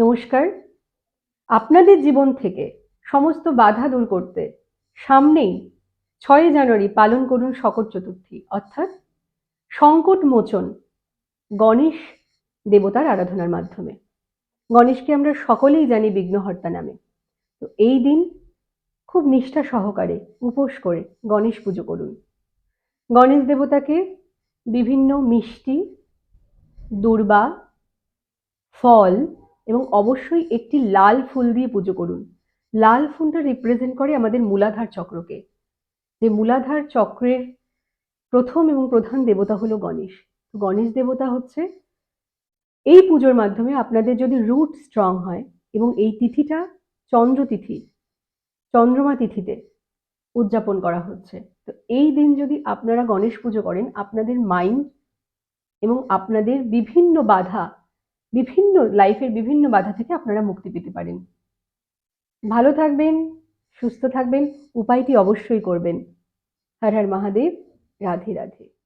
নমস্কার। আপনাদের জীবন থেকে সমস্ত বাধা দূর করতে সামনেই ছয় জানুয়ারি পালন করুন শকট চতুর্থী, অর্থাৎ সংকট মোচন গণেশ দেবতার আরাধনার মাধ্যমে। গণেশকে আমরা সকলেই জানি বিঘ্নহর্তা নামে। তো এই দিন খুব নিষ্ঠা সহকারে উপোস করে গণেশ পুজো করুন। গণেশ দেবতাকে বিভিন্ন মিষ্টি, দুর্বা, ফল এবং অবশ্যই একটি লাল ফুল দিয়ে পুজো করুন। লাল ফুলটা রিপ্রেজেন্ট করে আমাদের মূলাধার চক্রকে। যে মূলাধার চক্রের প্রথম এবং প্রধান দেবতা হলো গণেশ। গণেশ দেবতা হচ্ছে এই পুজোর মাধ্যমে আপনাদের যদি রুট স্ট্রং হয় এবং এই তিথিটা চন্দ্র তিথি, চন্দ্রমা তিথিতে উদযাপন করা হচ্ছে, তো এই দিন যদি আপনারা গণেশ পুজো করেন, আপনাদের মাইন্ড এবং আপনাদের বিভিন্ন বাধা বিভিন্ন লাইফের বিভিন্ন বাধা থেকে আপনারা মুক্তি পেতে পারেন। ভালো থাকবেন, সুস্থ থাকবেন, উপায়টি অবশ্যই করবেন। হর হর মহাদেব, রাধে রাধে।